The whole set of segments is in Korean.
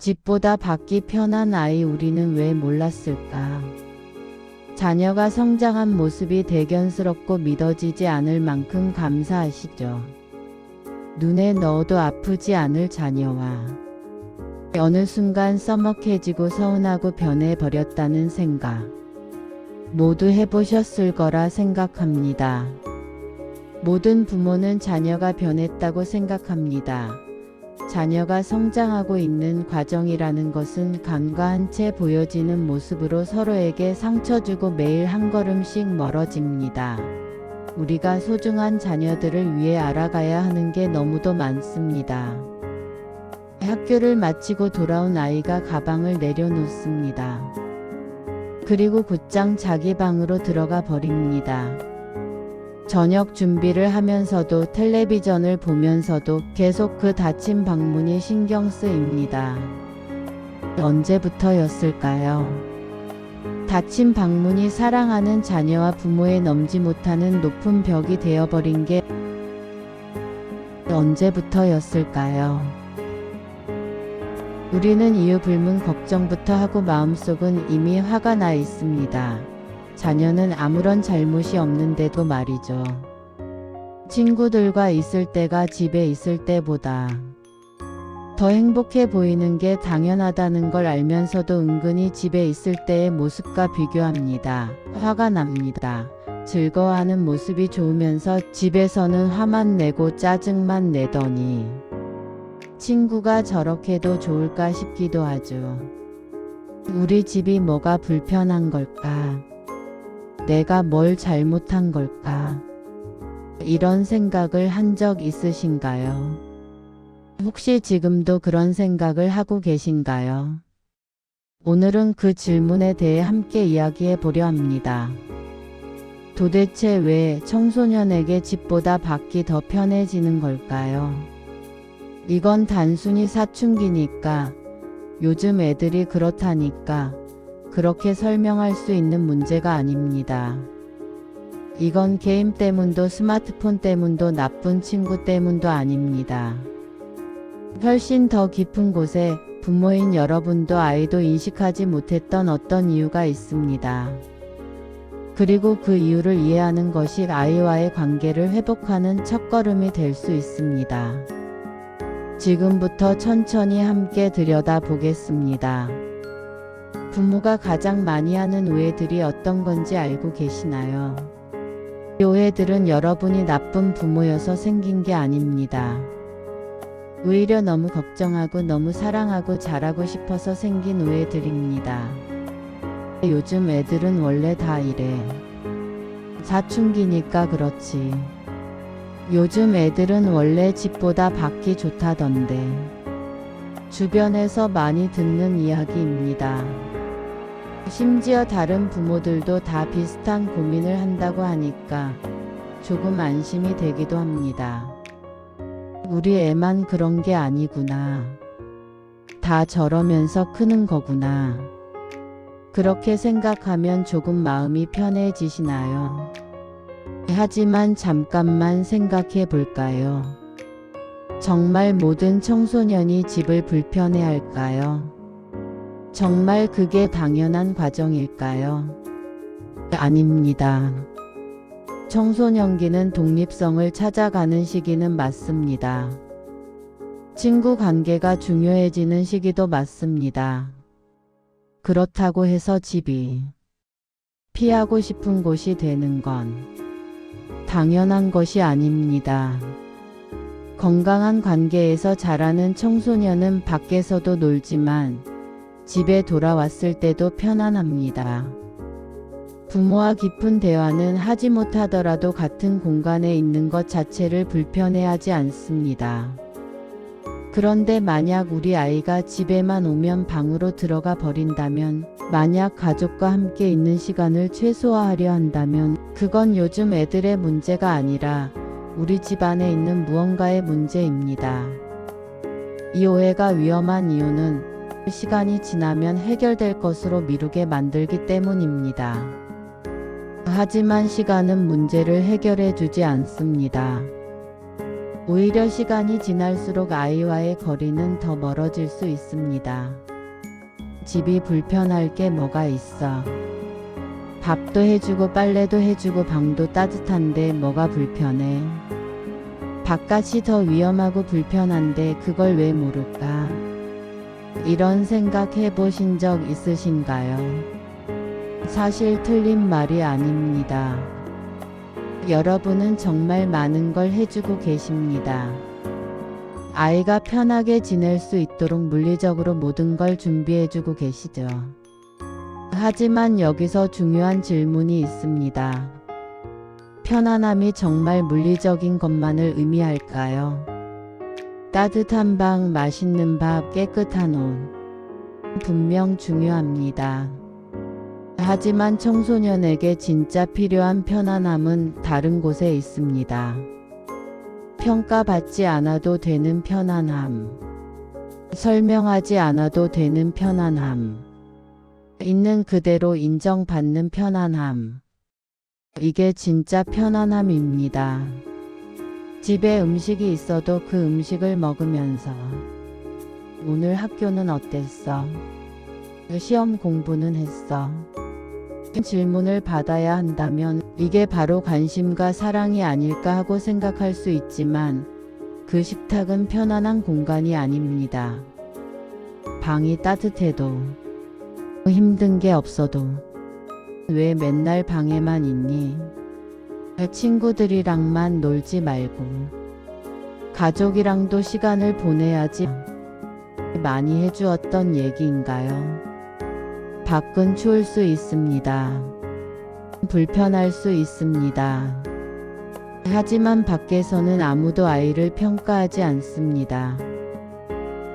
집보다 밖이 편한 아이 우리는 왜 몰랐을까? 자녀가 성장한 모습이 대견스럽고 믿어지지 않을 만큼 감사하시죠. 눈에 넣어도 아프지 않을 자녀와 어느 순간 써먹해지고 서운하고 변해버렸다는 생각. 모두 해보셨을 거라 생각합니다. 모든 부모는 자녀가 변했다고 생각합니다. 자녀가 성장하고 있는 과정이라는 것은 간과한 채 보여지는 모습으로 서로에게 상처 주고 매일 한 걸음씩 멀어집니다. 우리가 소중한 자녀들을 위해 알아가야 하는 게 너무도 많습니다. 학교를 마치고 돌아온 아이가 가방을 내려놓습니다. 그리고 곧장 자기 방으로 들어가 버립니다. 저녁 준비를 하면서도 텔레비전을 보면서도 계속 그 닫힌 방문이 신경 쓰입니다. 언제부터였을까요? 닫힌 방문이 사랑하는 자녀와 부모의 넘지 못하는 높은 벽이 되어버린 게 언제부터였을까요? 우리는 이유 불문 걱정부터 하고 마음속은 이미 화가 나 있습니다. 자녀는 아무런 잘못이 없는데도 말이죠. 친구들과 있을 때가 집에 있을 때보다 더 행복해 보이는 게 당연하다는 걸 알면서도 은근히 집에 있을 때의 모습과 비교합니다. 화가 납니다. 즐거워하는 모습이 좋으면서 집에서는 화만 내고 짜증만 내더니 친구가 저렇게도 좋을까 싶기도 하죠. 우리 집이 뭐가 불편한 걸까? 내가 뭘 잘못한 걸까? 이런 생각을 한 적 있으신가요? 혹시 지금도 그런 생각을 하고 계신가요? 오늘은 그 질문에 대해 함께 이야기해 보려 합니다. 도대체 왜 청소년에게 집보다 밖이 더 편해지는 걸까요? 이건 단순히 사춘기니까, 요즘 애들이 그렇다니까, 그렇게 설명할 수 있는 문제가 아닙니다. 이건 게임 때문도 스마트폰 때문도 나쁜 친구 때문도 아닙니다. 훨씬 더 깊은 곳에 부모인 여러분도 아이도 인식하지 못했던 어떤 이유가 있습니다. 그리고 그 이유를 이해하는 것이 아이와의 관계를 회복하는 첫걸음이 될 수 있습니다. 지금부터 천천히 함께 들여다 보겠습니다. 부모가 가장 많이 하는 오해들이 어떤 건지 알고 계시나요? 이 오해들은 여러분이 나쁜 부모여서 생긴 게 아닙니다. 오히려 너무 걱정하고 너무 사랑하고 잘하고 싶어서 생긴 오해들입니다. 요즘 애들은 원래 다 이래. 사춘기니까 그렇지. 요즘 애들은 원래 집보다 밖이 좋다던데. 주변에서 많이 듣는 이야기입니다. 심지어 다른 부모들도 다 비슷한 고민을 한다고 하니까 조금 안심이 되기도 합니다. 우리 애만 그런 게 아니구나. 다 저러면서 크는 거구나. 그렇게 생각하면 조금 마음이 편해지시나요? 하지만 잠깐만 생각해 볼까요? 정말 모든 청소년이 집을 불편해 할까요? 정말 그게 당연한 과정일까요? 아닙니다. 청소년기는 독립성을 찾아가는 시기는 맞습니다. 친구 관계가 중요해지는 시기도 맞습니다. 그렇다고 해서 집이 피하고 싶은 곳이 되는 건 당연한 것이 아닙니다. 건강한 관계에서 자라는 청소년은 밖에서도 놀지만 집에 돌아왔을 때도 편안합니다. 부모와 깊은 대화는 하지 못하더라도 같은 공간에 있는 것 자체를 불편해하지 않습니다. 그런데 만약 우리 아이가 집에만 오면 방으로 들어가 버린다면, 만약 가족과 함께 있는 시간을 최소화하려 한다면, 그건 요즘 애들의 문제가 아니라 우리 집 안에 있는 무언가의 문제입니다. 이 오해가 위험한 이유는 시간이 지나면 해결될 것으로 미루게 만들기 때문입니다. 하지만 시간은 문제를 해결해 주지 않습니다. 오히려 시간이 지날수록 아이와의 거리는 더 멀어질 수 있습니다. 집이 불편할 게 뭐가 있어. 밥도 해주고 빨래도 해주고 방도 따뜻한데 뭐가 불편해. 바깥이 더 위험하고 불편한데 그걸 왜 모를까? 이런 생각 해보신 적 있으신가요? 사실 틀린 말이 아닙니다. 여러분은 정말 많은 걸 해주고 계십니다. 아이가 편하게 지낼 수 있도록 물리적으로 모든 걸 준비해주고 계시죠. 하지만 여기서 중요한 질문이 있습니다. 편안함이 정말 물리적인 것만을 의미할까요? 따뜻한 방, 맛있는 밥, 깨끗한 옷. 분명 중요합니다. 하지만 청소년에게 진짜 필요한 편안함은 다른 곳에 있습니다. 평가받지 않아도 되는 편안함. 설명하지 않아도 되는 편안함. 있는 그대로 인정받는 편안함. 이게 진짜 편안함입니다. 집에 음식이 있어도 그 음식을 먹으면서 오늘 학교는 어땠어? 시험 공부는 했어? 질문을 받아야 한다면 이게 바로 관심과 사랑이 아닐까 하고 생각할 수 있지만 그 식탁은 편안한 공간이 아닙니다. 방이 따뜻해도 힘든 게 없어도 왜 맨날 방에만 있니? 친구들이랑만 놀지 말고 가족이랑도 시간을 보내야지 많이 해주었던 얘기인가요? 밖은 추울 수 있습니다. 불편할 수 있습니다. 하지만 밖에서는 아무도 아이를 평가하지 않습니다.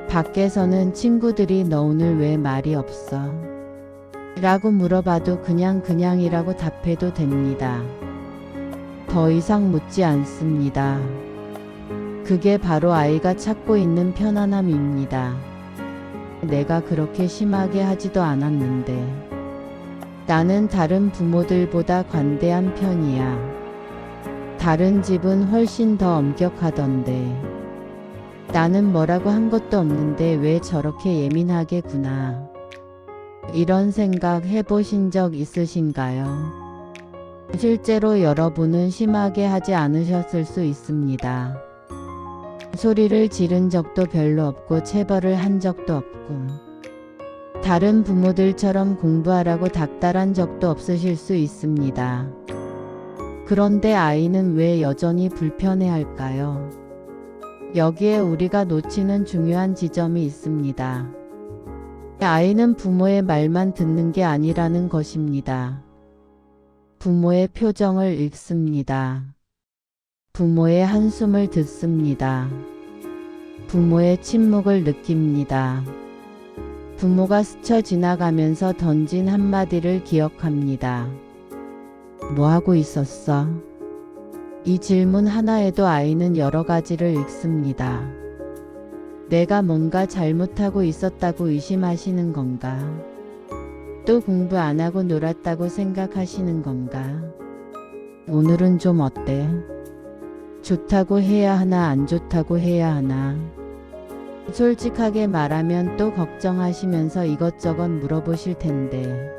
밖에서는 친구들이 너 오늘 왜 말이 없어? 라고 물어봐도 그냥 그냥이라고 답해도 됩니다. 더 이상 묻지 않습니다. 그게 바로 아이가 찾고 있는 편안함입니다. 내가 그렇게 심하게 하지도 않았는데. 나는 다른 부모들보다 관대한 편이야. 다른 집은 훨씬 더 엄격하던데. 나는 뭐라고 한 것도 없는데 왜 저렇게 예민하게구나. 이런 생각 해보신 적 있으신가요? 실제로 여러분은 심하게 하지 않으셨을 수 있습니다. 소리를 지른 적도 별로 없고 체벌을 한 적도 없고 다른 부모들처럼 공부하라고 닥달한 적도 없으실 수 있습니다. 그런데 아이는 왜 여전히 불편해 할까요? 여기에 우리가 놓치는 중요한 지점이 있습니다. 아이는 부모의 말만 듣는 게 아니라는 것입니다. 부모의 표정을 읽습니다. 부모의 한숨을 듣습니다. 부모의 침묵을 느낍니다. 부모가 스쳐 지나가면서 던진 한마디를 기억합니다. 뭐 하고 있었어? 이 질문 하나에도 아이는 여러 가지를 읽습니다. 내가 뭔가 잘못하고 있었다고 의심하시는 건가? 또 공부 안 하고 놀았다고 생각하시는 건가? 오늘은 좀 어때? 좋다고 해야 하나 안 좋다고 해야 하나? 솔직하게 말하면 또 걱정하시면서 이것저것 물어보실 텐데.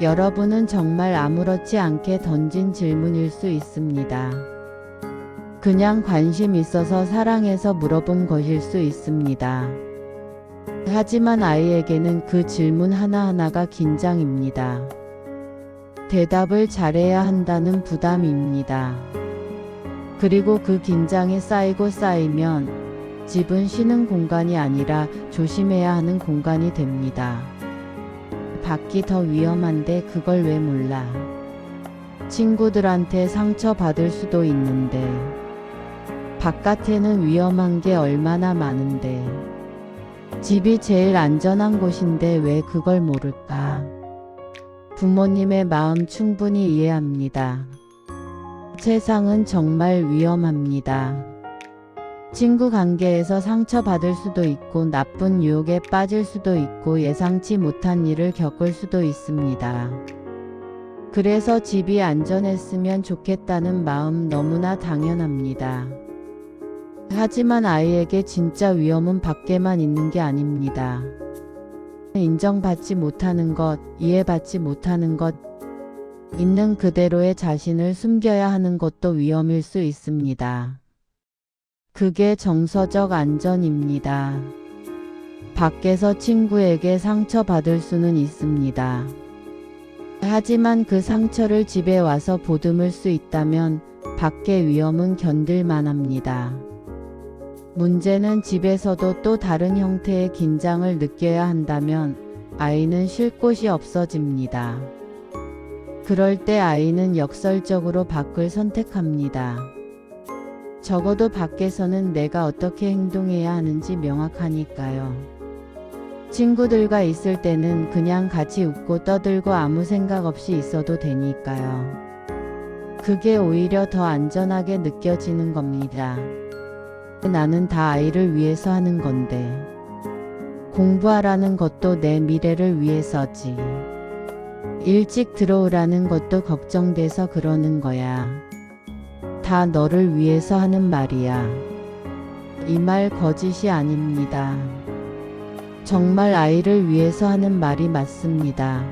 여러분은 정말 아무렇지 않게 던진 질문일 수 있습니다. 그냥 관심 있어서 사랑해서 물어본 것일 수 있습니다. 하지만 아이에게는 그 질문 하나하나가 긴장입니다. 대답을 잘해야 한다는 부담입니다. 그리고 그 긴장이 쌓이고 쌓이면 집은 쉬는 공간이 아니라 조심해야 하는 공간이 됩니다. 밖이 더 위험한데 그걸 왜 몰라? 친구들한테 상처받을 수도 있는데, 바깥에는 위험한 게 얼마나 많은데, 집이 제일 안전한 곳인데 왜 그걸 모를까? 부모님의 마음 충분히 이해합니다. 세상은 정말 위험합니다. 친구 관계에서 상처받을 수도 있고 나쁜 유혹에 빠질 수도 있고 예상치 못한 일을 겪을 수도 있습니다. 그래서 집이 안전했으면 좋겠다는 마음 너무나 당연합니다. 하지만 아이에게 진짜 위험은 밖에만 있는 게 아닙니다. 인정받지 못하는 것, 이해받지 못하는 것, 있는 그대로의 자신을 숨겨야 하는 것도 위험일 수 있습니다. 그게 정서적 안전입니다. 밖에서 친구에게 상처받을 수는 있습니다. 하지만 그 상처를 집에 와서 보듬을 수 있다면 밖의 위험은 견딜 만 합니다. 문제는 집에서도 또 다른 형태의 긴장을 느껴야 한다면 아이는 쉴 곳이 없어집니다. 그럴 때 아이는 역설적으로 밖을 선택합니다. 적어도 밖에서는 내가 어떻게 행동해야 하는지 명확하니까요. 친구들과 있을 때는 그냥 같이 웃고 떠들고 아무 생각 없이 있어도 되니까요. 그게 오히려 더 안전하게 느껴지는 겁니다. 나는 다 아이를 위해서 하는 건데. 공부하라는 것도 내 미래를 위해서지. 일찍 들어오라는 것도 걱정돼서 그러는 거야. 다 너를 위해서 하는 말이야. 이 말 거짓이 아닙니다. 정말 아이를 위해서 하는 말이 맞습니다.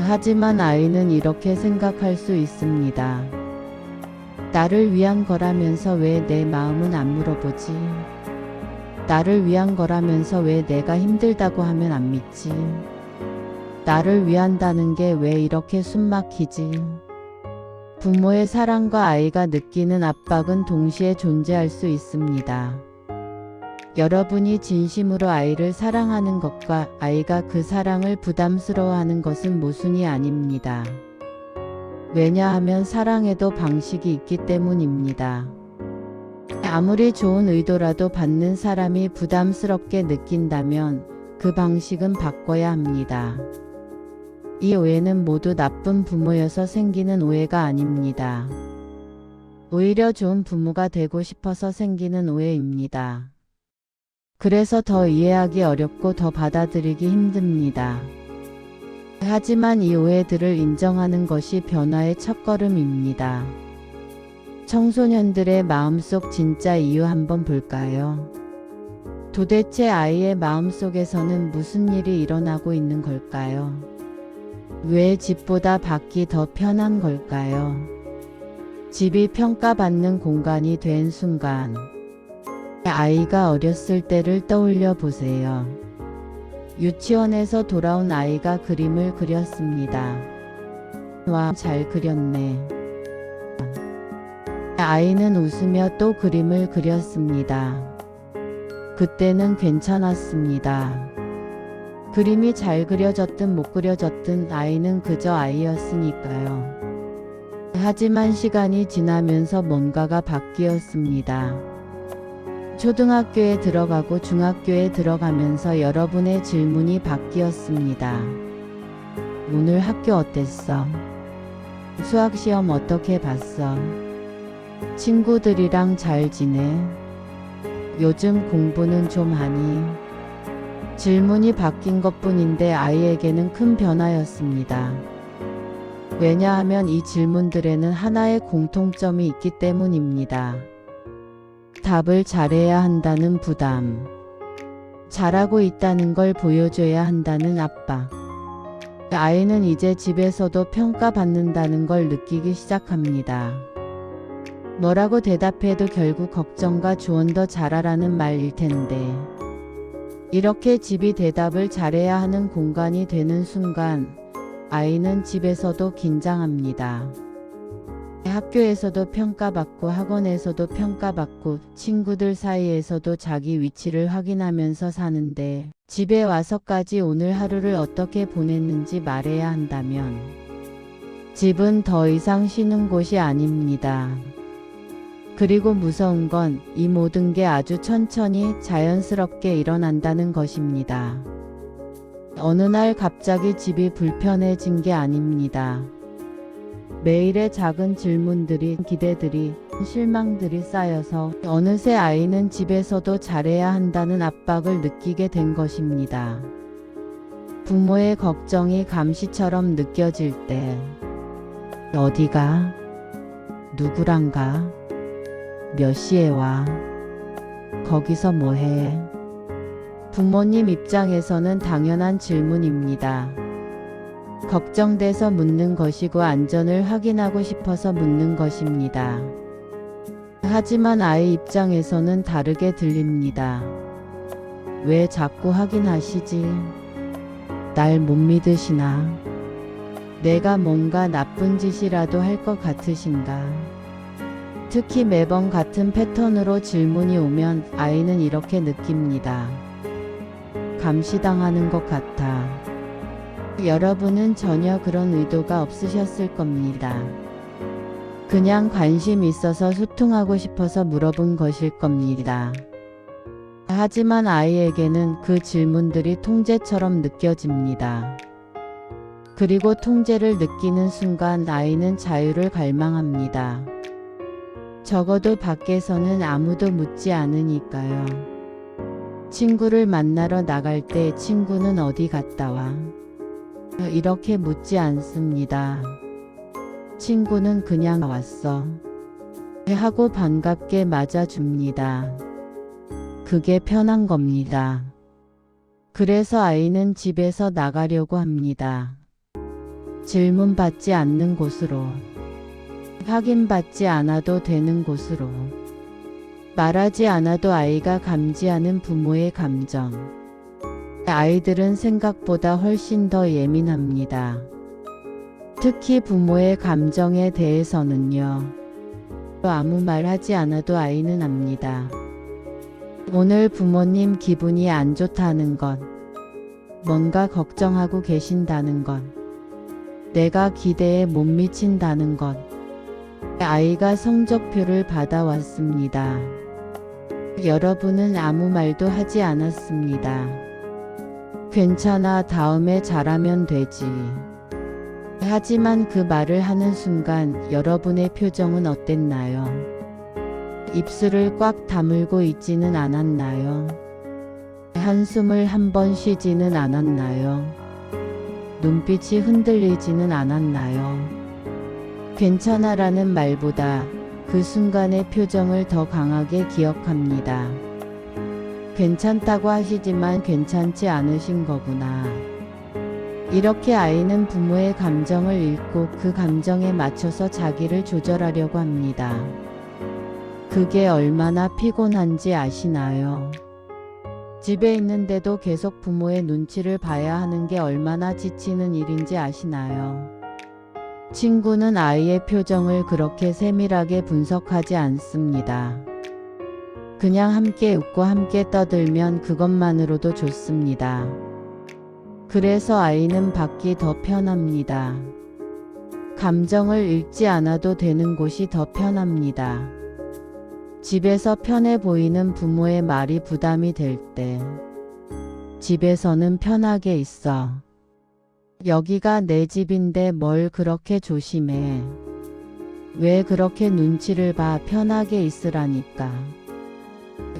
하지만 아이는 이렇게 생각할 수 있습니다. 나를 위한 거라면서 왜 내 마음은 안 물어보지? 나를 위한 거라면서 왜 내가 힘들다고 하면 안 믿지? 나를 위한다는 게 왜 이렇게 숨 막히지? 부모의 사랑과 아이가 느끼는 압박은 동시에 존재할 수 있습니다. 여러분이 진심으로 아이를 사랑하는 것과 아이가 그 사랑을 부담스러워하는 것은 모순이 아닙니다. 왜냐하면 사랑에도 방식이 있기 때문입니다. 아무리 좋은 의도라도 받는 사람이 부담스럽게 느낀다면 그 방식은 바꿔야 합니다. 이 오해는 모두 나쁜 부모여서 생기는 오해가 아닙니다. 오히려 좋은 부모가 되고 싶어서 생기는 오해입니다. 그래서 더 이해하기 어렵고 더 받아들이기 힘듭니다. 하지만 이 오해들을 인정하는 것이 변화의 첫걸음입니다. 청소년들의 마음속 진짜 이유 한번 볼까요? 도대체 아이의 마음속에서는 무슨 일이 일어나고 있는 걸까요? 왜 집보다 밖이 더 편한 걸까요? 집이 평가받는 공간이 된 순간, 아이가 어렸을 때를 떠올려 보세요. 유치원에서 돌아온 아이가 그림을 그렸습니다. 와, 잘 그렸네. 아이는 웃으며 또 그림을 그렸습니다. 그때는 괜찮았습니다. 그림이 잘 그려졌든 못 그려졌든 아이는 그저 아이였으니까요. 하지만 시간이 지나면서 뭔가가 바뀌었습니다. 초등학교에 들어가고 중학교에 들어가면서 여러분의 질문이 바뀌었습니다. 오늘 학교 어땠어? 수학시험 어떻게 봤어? 친구들이랑 잘 지내? 요즘 공부는 좀 하니? 질문이 바뀐 것 뿐인데 아이에게는 큰 변화였습니다. 왜냐하면 이 질문들에는 하나의 공통점이 있기 때문입니다. 답을 잘해야 한다는 부담. 잘하고 있다는 걸 보여줘야 한다는 압박. 아이는 이제 집에서도 평가받는다는 걸 느끼기 시작합니다. 뭐라고 대답해도 결국 걱정과 조언 더 잘하라는 말일 텐데. 이렇게 집이 대답을 잘해야 하는 공간이 되는 순간 아이는 집에서도 긴장합니다. 학교에서도 평가받고 학원에서도 평가받고 친구들 사이에서도 자기 위치를 확인하면서 사는데 집에 와서까지 오늘 하루를 어떻게 보냈는지 말해야 한다면 집은 더 이상 쉬는 곳이 아닙니다. 그리고 무서운 건 이 모든 게 아주 천천히 자연스럽게 일어난다는 것입니다. 어느 날 갑자기 집이 불편해진 게 아닙니다. 매일의 작은 질문들이, 기대들이, 실망들이 쌓여서 어느새 아이는 집에서도 잘해야 한다는 압박을 느끼게 된 것입니다. 부모의 걱정이 감시처럼 느껴질 때, 어디가? 누구랑가? 몇 시에 와? 거기서 뭐해? 부모님 입장에서는 당연한 질문입니다. 걱정돼서 묻는 것이고 안전을 확인하고 싶어서 묻는 것입니다. 하지만 아이 입장에서는 다르게 들립니다. 왜 자꾸 확인하시지? 날 못 믿으시나? 내가 뭔가 나쁜 짓이라도 할 것 같으신가? 특히 매번 같은 패턴으로 질문이 오면 아이는 이렇게 느낍니다. 감시당하는 것 같아. 여러분은 전혀 그런 의도가 없으셨을 겁니다. 그냥 관심 있어서 소통하고 싶어서 물어본 것일 겁니다. 하지만 아이에게는 그 질문들이 통제처럼 느껴집니다. 그리고 통제를 느끼는 순간 아이는 자유를 갈망합니다. 적어도 밖에서는 아무도 묻지 않으니까요. 친구를 만나러 나갈 때 친구는 어디 갔다 와? 이렇게 묻지 않습니다. 친구는 그냥 왔어. 하고 반갑게 맞아줍니다. 그게 편한 겁니다. 그래서 아이는 집에서 나가려고 합니다. 질문받지 않는 곳으로. 확인받지 않아도 되는 곳으로. 말하지 않아도 아이가 감지하는 부모의 감정. 아이들은 생각보다 훨씬 더 예민합니다. 특히 부모의 감정에 대해서는요. 아무 말 하지 않아도 아이는 압니다. 오늘 부모님 기분이 안 좋다는 것. 뭔가 걱정하고 계신다는 것. 내가 기대에 못 미친다는 것. 아이가 성적표를 받아왔습니다. 여러분은 아무 말도 하지 않았습니다. 괜찮아, 다음에 잘하면 되지. 하지만 그 말을 하는 순간 여러분의 표정은 어땠나요? 입술을 꽉 다물고 있지는 않았나요? 한숨을 한 번 쉬지는 않았나요? 눈빛이 흔들리지는 않았나요? 괜찮아라는 말보다 그 순간의 표정을 더 강하게 기억합니다. 괜찮다고 하시지만 괜찮지 않으신 거구나. 이렇게 아이는 부모의 감정을 읽고 그 감정에 맞춰서 자기를 조절하려고 합니다. 그게 얼마나 피곤한지 아시나요? 집에 있는데도 계속 부모의 눈치를 봐야 하는 게 얼마나 지치는 일인지 아시나요? 친구는 아이의 표정을 그렇게 세밀하게 분석하지 않습니다. 그냥 함께 웃고 함께 떠들면 그것만으로도 좋습니다. 그래서 아이는 밖이 더 편합니다. 감정을 읽지 않아도 되는 곳이 더 편합니다. 집에서 편해 보이는 부모의 말이 부담이 될 때, 집에서는 편하게 있어. 여기가 내 집인데 뭘 그렇게 조심해. 왜 그렇게 눈치를 봐 편하게 있으라니까.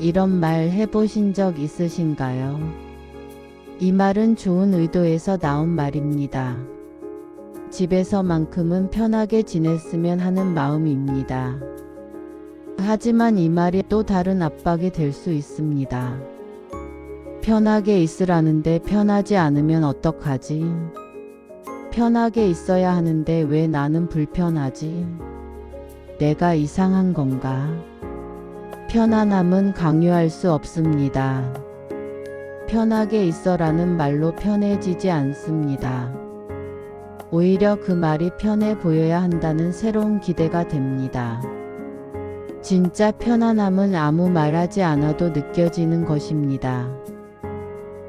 이런 말 해보신 적 있으신가요? 이 말은 좋은 의도에서 나온 말입니다. 집에서만큼은 편하게 지냈으면 하는 마음입니다. 하지만 이 말이 또 다른 압박이 될 수 있습니다. 편하게 있으라는데 편하지 않으면 어떡하지? 편하게 있어야 하는데 왜 나는 불편하지? 내가 이상한 건가? 편안함은 강요할 수 없습니다. 편하게 있어라는 말로 편해지지 않습니다. 오히려 그 말이 편해 보여야 한다는 새로운 기대가 됩니다. 진짜 편안함은 아무 말하지 않아도 느껴지는 것입니다.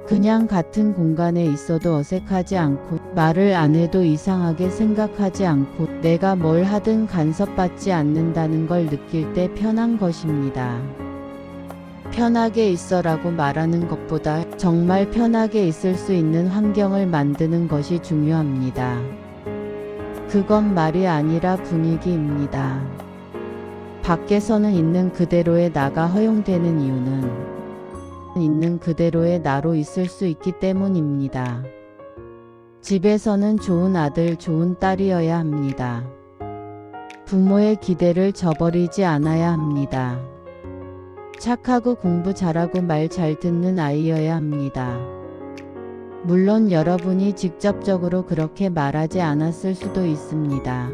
그냥 같은 공간에 있어도 어색하지 않고 말을 안 해도 이상하게 생각하지 않고 내가 뭘 하든 간섭받지 않는다는 걸 느낄 때 편한 것입니다. 편하게 있어라고 말하는 것보다 정말 편하게 있을 수 있는 환경을 만드는 것이 중요합니다. 그건 말이 아니라 분위기입니다. 밖에서는 있는 그대로의 나가 허용되는 이유는 있는 그대로의 나로 있을 수 있기 때문입니다. 집에서는 좋은 아들, 좋은 딸이어야 합니다. 부모의 기대를 저버리지 않아야 합니다. 착하고 공부 잘하고 말 잘 듣는 아이여야 합니다. 물론 여러분이 직접적으로 그렇게 말하지 않았을 수도 있습니다.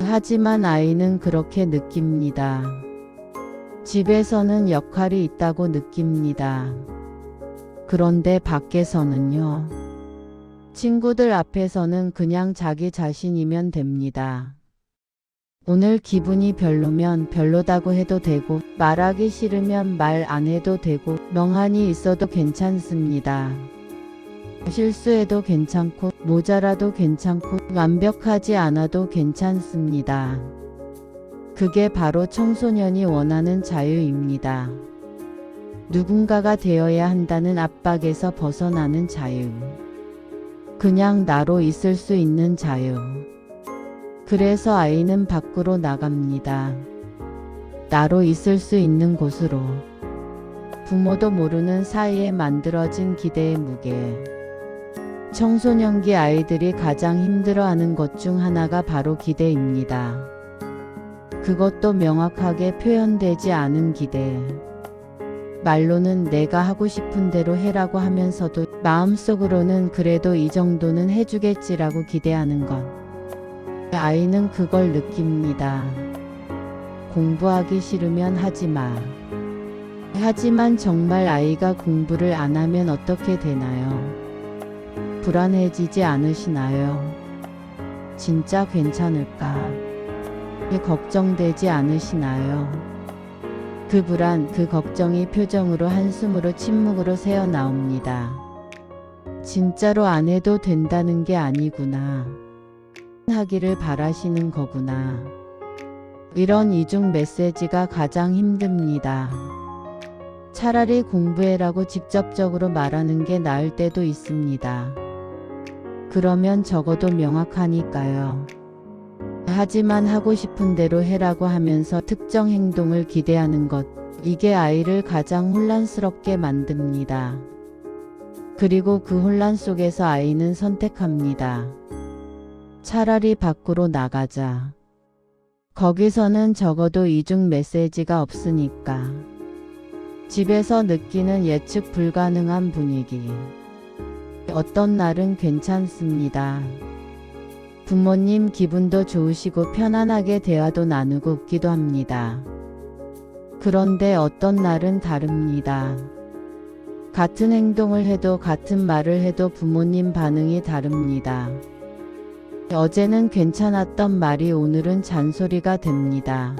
하지만 아이는 그렇게 느낍니다. 집에서는 역할이 있다고 느낍니다. 그런데 밖에서는요. 친구들 앞에서는 그냥 자기 자신이면 됩니다. 오늘 기분이 별로면 별로다고 해도 되고, 말하기 싫으면 말 안 해도 되고, 멍하니 있어도 괜찮습니다. 실수해도 괜찮고, 모자라도 괜찮고, 완벽하지 않아도 괜찮습니다. 그게 바로 청소년이 원하는 자유입니다. 누군가가 되어야 한다는 압박에서 벗어나는 자유. 그냥 나로 있을 수 있는 자유. 그래서 아이는 밖으로 나갑니다. 나로 있을 수 있는 곳으로. 부모도 모르는 사이에 만들어진 기대의 무게. 청소년기 아이들이 가장 힘들어하는 것 중 하나가 바로 기대입니다. 그것도 명확하게 표현되지 않은 기대. 말로는 내가 하고 싶은 대로 해라고 하면서도 마음속으로는 그래도 이 정도는 해주겠지라고 기대하는 것. 아이는 그걸 느낍니다. 공부하기 싫으면 하지 마. 하지만 정말 아이가 공부를 안 하면 어떻게 되나요? 불안해지지 않으시나요? 진짜 괜찮을까? 걱정되지 않으시나요? 그 불안, 그 걱정이 표정으로 한숨으로 침묵으로 새어 나옵니다. 진짜로 안 해도 된다는 게 아니구나. 하기를 바라시는 거구나. 이런 이중 메시지가 가장 힘듭니다. 차라리 공부해라고 직접적으로 말하는 게 나을 때도 있습니다. 그러면 적어도 명확하니까요. 하지만 하고 싶은 대로 해라고 하면서 특정 행동을 기대하는 것, 이게 아이를 가장 혼란스럽게 만듭니다. 그리고 그 혼란 속에서 아이는 선택합니다. 차라리 밖으로 나가자. 거기서는 적어도 이중 메시지가 없으니까. 집에서 느끼는 예측 불가능한 분위기. 어떤 날은 괜찮습니다. 부모님 기분도 좋으시고 편안하게 대화도 나누고 웃기도 합니다. 그런데 어떤 날은 다릅니다. 같은 행동을 해도 같은 말을 해도 부모님 반응이 다릅니다. 어제는 괜찮았던 말이 오늘은 잔소리가 됩니다.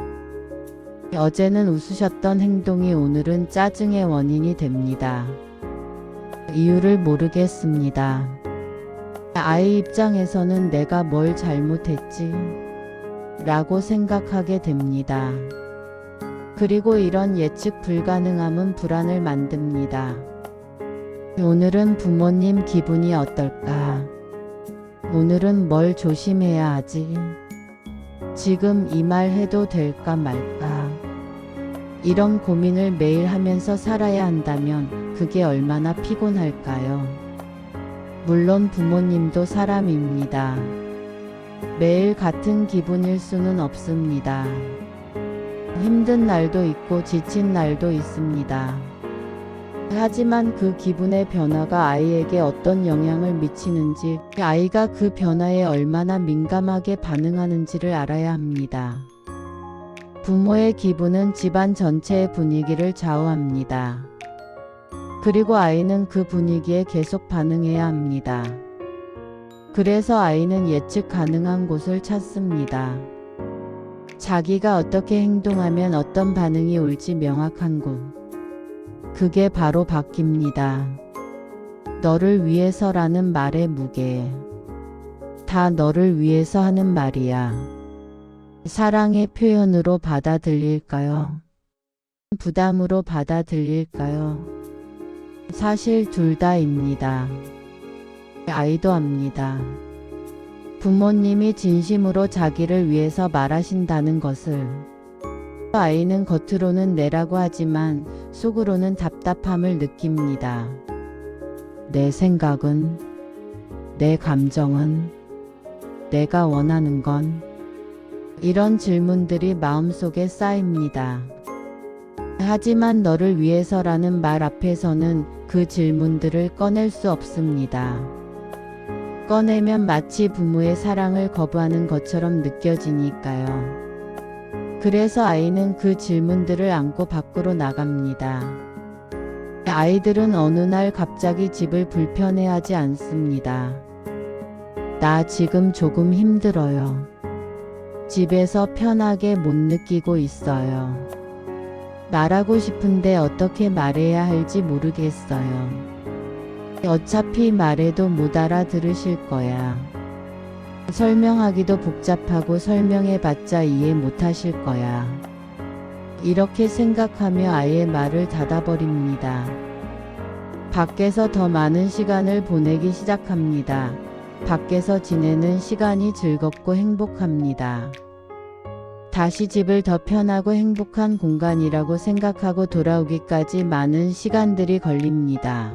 어제는 웃으셨던 행동이 오늘은 짜증의 원인이 됩니다. 이유를 모르겠습니다. 아이 입장에서는 내가 뭘 잘못했지? 라고 생각하게 됩니다. 그리고 이런 예측 불가능함은 불안을 만듭니다. 오늘은 부모님 기분이 어떨까? 오늘은 뭘 조심해야 하지? 지금 이 말 해도 될까 말까? 이런 고민을 매일 하면서 살아야 한다면 그게 얼마나 피곤할까요? 물론 부모님도 사람입니다. 매일 같은 기분일 수는 없습니다. 힘든 날도 있고 지친 날도 있습니다. 하지만 그 기분의 변화가 아이에게 어떤 영향을 미치는지, 아이가 그 변화에 얼마나 민감하게 반응하는지를 알아야 합니다. 부모의 기분은 집안 전체의 분위기를 좌우합니다. 그리고 아이는 그 분위기에 계속 반응해야 합니다. 그래서 아이는 예측 가능한 곳을 찾습니다. 자기가 어떻게 행동하면 어떤 반응이 올지 명확한 곳. 그게 바로 바뀝니다. 너를 위해서라는 말의 무게. 다 너를 위해서 하는 말이야. 사랑의 표현으로 받아들일까요? 부담으로 받아들일까요? 사실 둘 다입니다. 아이도 압니다. 부모님이 진심으로 자기를 위해서 말하신다는 것을 아이는 겉으로는 내라고 하지만 속으로는 답답함을 느낍니다. 내 생각은, 내 감정은, 내가 원하는 건, 이런 질문들이 마음속에 쌓입니다. 하지만 너를 위해서라는 말 앞에서는 그 질문들을 꺼낼 수 없습니다. 꺼내면 마치 부모의 사랑을 거부하는 것처럼 느껴지니까요. 그래서 아이는 그 질문들을 안고 밖으로 나갑니다. 아이들은 어느 날 갑자기 집을 불편해하지 않습니다. 나 지금 조금 힘들어요. 집에서 편하게 못 느끼고 있어요. 말하고 싶은데 어떻게 말해야 할지 모르겠어요. 어차피 말해도 못 알아들으실 거야. 설명하기도 복잡하고 설명해봤자 이해 못하실 거야. 이렇게 생각하며 아이의 말을 닫아버립니다. 밖에서 더 많은 시간을 보내기 시작합니다. 밖에서 지내는 시간이 즐겁고 행복합니다. 다시 집을 더 편하고 행복한 공간이라고 생각하고 돌아오기까지 많은 시간들이 걸립니다.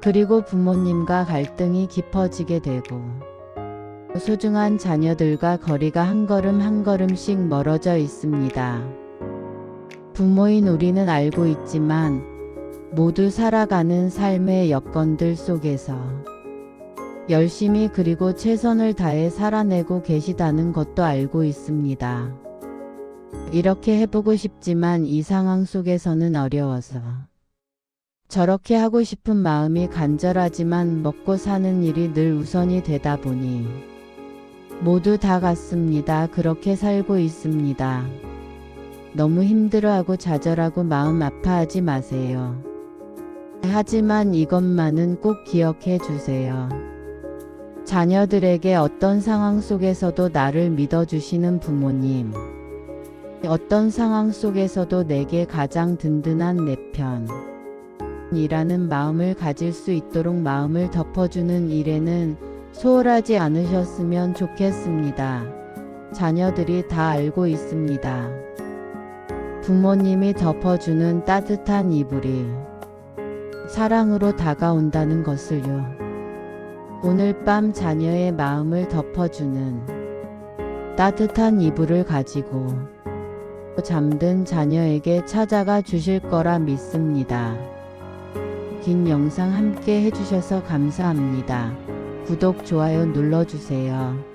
그리고 부모님과 갈등이 깊어지게 되고 소중한 자녀들과 거리가 한 걸음 한 걸음씩 멀어져 있습니다. 부모인 우리는 알고 있지만 모두 살아가는 삶의 여건들 속에서 열심히 그리고 최선을 다해 살아내고 계시다는 것도 알고 있습니다. 이렇게 해보고 싶지만 이 상황 속에서는 어려워서 저렇게 하고 싶은 마음이 간절하지만 먹고 사는 일이 늘 우선이 되다 보니 모두 다 같습니다. 그렇게 살고 있습니다. 너무 힘들어하고 좌절하고 마음 아파하지 마세요. 하지만 이것만은 꼭 기억해 주세요. 자녀들에게 어떤 상황 속에서도 나를 믿어주시는 부모님. 어떤 상황 속에서도 내게 가장 든든한 내 편. 이라는 마음을 가질 수 있도록 마음을 덮어주는 일에는 소홀하지 않으셨으면 좋겠습니다. 자녀들이 다 알고 있습니다. 부모님이 덮어주는 따뜻한 이불이 사랑으로 다가온다는 것을요. 오늘 밤 자녀의 마음을 덮어주는 따뜻한 이불을 가지고 잠든 자녀에게 찾아가 주실 거라 믿습니다. 긴 영상 함께 해주셔서 감사합니다. 구독, 좋아요 눌러주세요.